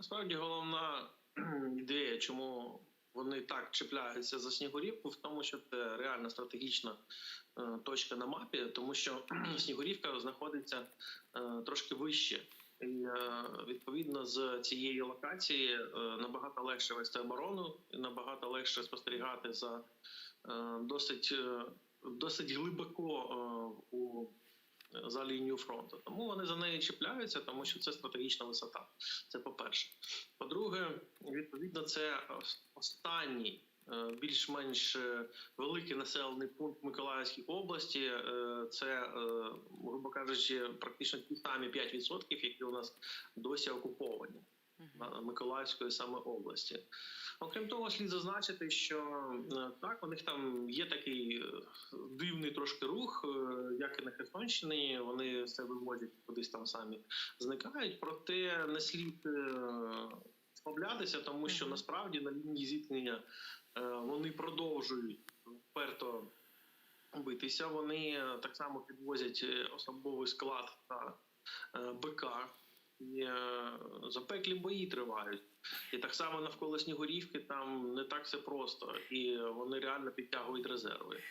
Насправді головна ідея, чому вони так чіпляються за Снігурівку, в тому, що це реально стратегічна е, точка на мапі, тому що Снігурівка знаходиться е, трошки вище. І е, відповідно з цієї локації набагато легше вести оборону, і набагато легше спостерігати за досить, досить глибоко за лінію фронту. Тому вони за неї чіпляються, тому що це стратегічна висота. Це по-перше. По-друге, відповідно, це останній. е, Більш-менш е, великий населений пункт Миколаївській області. Е, Це, грубо кажучи, практично ті самі 5%, які у нас досі окуповані Миколаївської саме області. Окрім того, слід зазначити, що е, так, у них там є такий е, дивний трошки рух, е, як і на Херсонщині. Вони все вивозять кудись там самі зникають. Проте не слід е, справлятися, тому що насправді на лінії зіткнення е, вони продовжують вперто битися. Вони е, так само підвозять е, особовий склад та е, БК. Е, запеклі бої тривають. І так само навколо Снігурівки там не так все просто, і вони реально підтягують резерви.